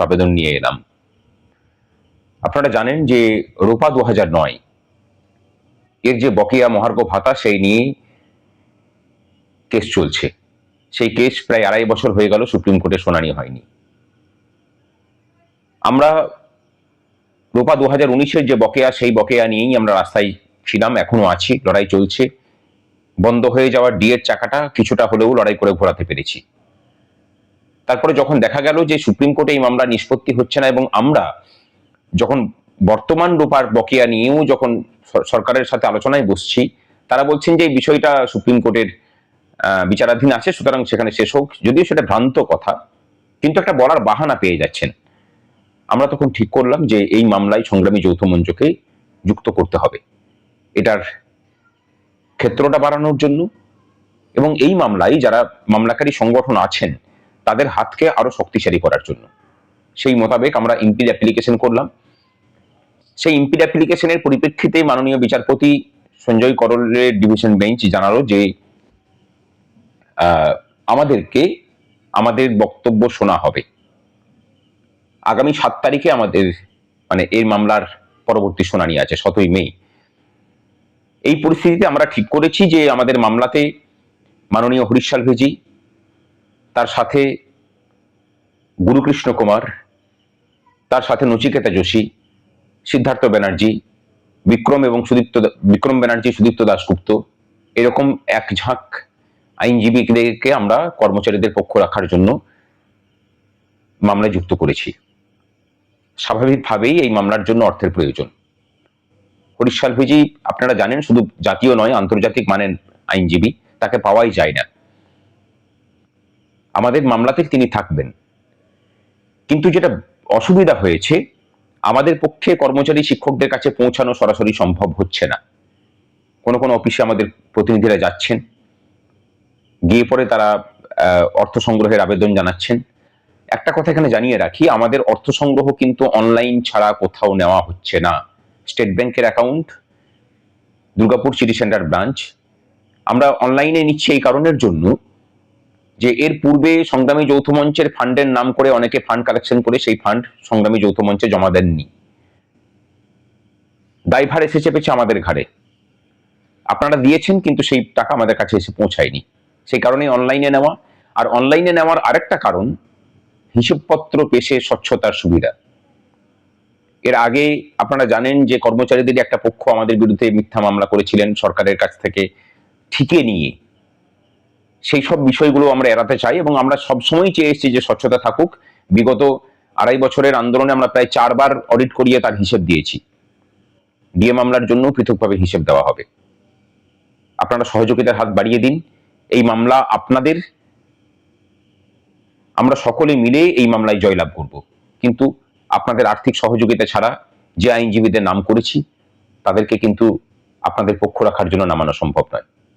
আবেদন নিয়ে এলাম। আপনারা জানেন যে রূপা দু এর যে বকেয়া মহার্ঘ ভাতা, সেই নিয়ে কেস চলছে। সেই কেস প্রায় আড়াই বছর হয়ে গেল, সুপ্রিম কোর্টে শুনানি হয়নি। আমরা রূপা দু হাজার যে বকেয়া, সেই বকেয়া নিয়েই আমরা রাস্তায় ছিলাম, এখনও আছি, লড়াই চলছে। বন্ধ হয়ে যাওয়া ডিএর চাকাটা কিছুটা হলেও লড়াই করে ঘোরাতে পেরেছি। তারপরে যখন দেখা গেল যে সুপ্রিম কোর্টে এই মামলা নিষ্পত্তি হচ্ছে না এবং আমরা যখন বর্তমান রূপার বকেয়া নিয়েও যখন সরকারের সাথে আলোচনায় বসছি, তারা বলছেন যে এই বিষয়টা সুপ্রিম কোর্টের বিচারাধীন আছে, সুতরাং সেখানে শেষ হোক। যদিও সেটা ভ্রান্ত কথা, কিন্তু একটা বলার বাহানা পেয়ে যাচ্ছেন। আমরা তখন ঠিক করলাম যে এই মামলায় সংগ্রামী যৌথ মঞ্চকে যুক্ত করতে হবে। এটার ক্ষেত্রটা বাড়ানোর জন্য। এবং এই মামলায় যারা মামলাকারী সংগঠন আছেন তাদের হাতকে আরও শক্তিশালী করার জন্য। সেই মোতাবেক আমরা ইম্পিল অ্যাপ্লিকেশন করলাম। সেই ইম্পিল অ্যাপ্লিকেশনের পরিপ্রেক্ষিতে মাননীয় বিচারপতি সঞ্জয় করলের ডিভিশন বেঞ্চ জানালো যে আমাদেরকে আমাদের বক্তব্য শোনা হবে। আগামী সাত তারিখে আমাদের মানে এই মামলার পরবর্তী শুনানি আছে, সতই মে। এই পরিস্থিতিতে আমরা ঠিক করেছি যে আমাদের মামলাতে মাননীয় হরিশ সালভেজি তার সাথে গুরুকৃষ্ণ কুমার, তার সাথে নচিকেতা যোশী, সিদ্ধার্থ ব্যানার্জি, বিক্রম এবং সুদীপ্ত বিক্রম ব্যানার্জি, সুদীপ্ত দাশগুপ্ত, এরকম এক ঝাঁক আইনজীবীদেরকে আমরা কর্মচারীদের পক্ষ রাখার জন্য মামলায় যুক্ত করেছি। স্বাভাবিকভাবেই এই মামলার জন্য অর্থের প্রয়োজন। হরিশ সালভেজি আপনারা জানেন, শুধু জাতীয় নয়, আন্তর্জাতিক মানের আইনজীবী, তাকে পাওয়াই যায় না। আমাদের মামলাতে তিনি থাকবেন। কিন্তু যেটা অসুবিধা হয়েছে, আমাদের পক্ষে কর্মচারী শিক্ষকদের কাছে পৌঁছানো সরাসরি সম্ভব হচ্ছে না। কোনো কোনো অফিসে আমাদের প্রতিনিধিরা যাচ্ছেন। গিয়ে পরে তারা অর্থ সংগ্রহের আবেদন জানাচ্ছেন। একটা কথা এখানে জানিয়ে রাখি, আমাদের অর্থ সংগ্রহ কিন্তু অনলাইন ছাড়া কোথাও নেওয়া হচ্ছে না। স্টেট ব্যাংকের account, Durgapur city centre branch. আমরা অনলাইনে নিচ্ছি এই কারণের জন্য। যে এর পূর্বে সংগ্রামী যৌথ মঞ্চের ফান্ডের নাম করে অনেকে ফান্ড কালেকশন করে সেই ফান্ড সংগ্রামী যৌথ মঞ্চে জমা দেননি। দায়ভার এসে চেপেছে আমাদের ঘাড়ে। আপনারা দিয়েছেন কিন্তু সেই টাকা আমাদের কাছে এসে পৌঁছায়নি। সেই কারণে অনলাইনে নেওয়া। আর অনলাইনে নেওয়ার আরেকটা কারণ, হিসেবপত্র পেশে স্বচ্ছতার সুবিধা। এর আগে আপনারা জানেন যে কর্মচারীদের একটা পক্ষ আমাদের বিরুদ্ধে মিথ্যা মামলা করেছিলেন সরকারের কাছ থেকে, ঠিকে নিয়ে। সেই সব বিষয়গুলো আমরা এড়াতে চাই এবং আমরা সবসময় চেয়ে এসেছি যে স্বচ্ছতা থাকুক। বিগত আড়াই বছরের আন্দোলনে আমরা প্রায় চারবার অডিট করিয়ে তার হিসেব দিয়েছি। ডিএ মামলার জন্য পৃথকভাবে হিসেব দেওয়া হবে। আপনারা সহযোগিতার হাত বাড়িয়ে দিন। এই মামলা আপনাদের। আমরা সকলে মিলে এই মামলায় জয়লাভ করব। কিন্তু আপনাদের আর্থিক সহযোগিতা ছাড়া যে আইনজীবীদের নাম করেছি, তাদেরকে কিন্তু আপনাদের পক্ষ রাখার জন্য নামানো সম্ভব নয়।